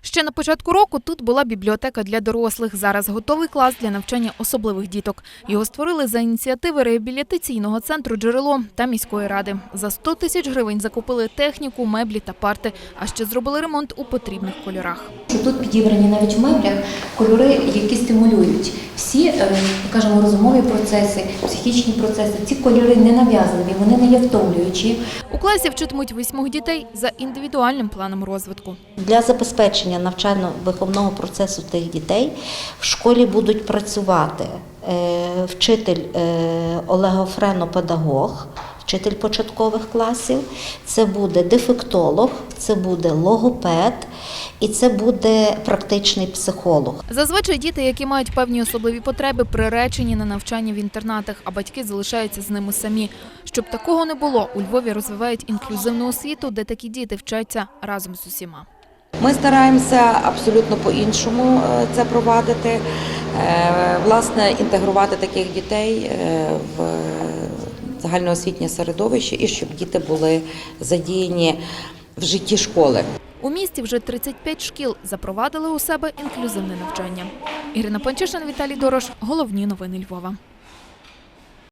Ще на початку року тут була бібліотека для дорослих. Зараз готовий клас для навчання особливих діток. Його створили за ініціативи реабілітаційного центру «Джерело» та міської ради. За 100 тисяч гривень закупили техніку, меблі та парти, а ще зробили ремонт у потрібних кольорах. Тут підібрані навіть в меблях кольори, які стимулюють всі, е, скажімо, розумові процеси, психічні процеси. Ці кольори не нав'язливі, вони не є втомлюючі. Класі вчитимуть восьмох дітей за індивідуальним планом розвитку. Для забезпечення навчально-виховного процесу тих дітей в школі будуть працювати е, вчитель е, олегофрено-педагог, вчитель початкових класів, це буде дефектолог, це буде логопед і це буде практичний психолог. Зазвичай діти, які мають певні особливі потреби, приречені на навчання в інтернатах, а батьки залишаються з ними самі. Щоб такого не було, у Львові розвивають інклюзивну освіту, де такі діти вчаться разом з усіма. Ми стараємося абсолютно по-іншому е, це провадити, Е, власне, інтегрувати таких дітей е, в загальноосвітнє середовище і щоб діти були задіяні в житті школи. У місті вже 35 шкіл запровадили у себе інклюзивне навчання. Ірина Панчишин, Віталій Дорош. Головні новини Львова.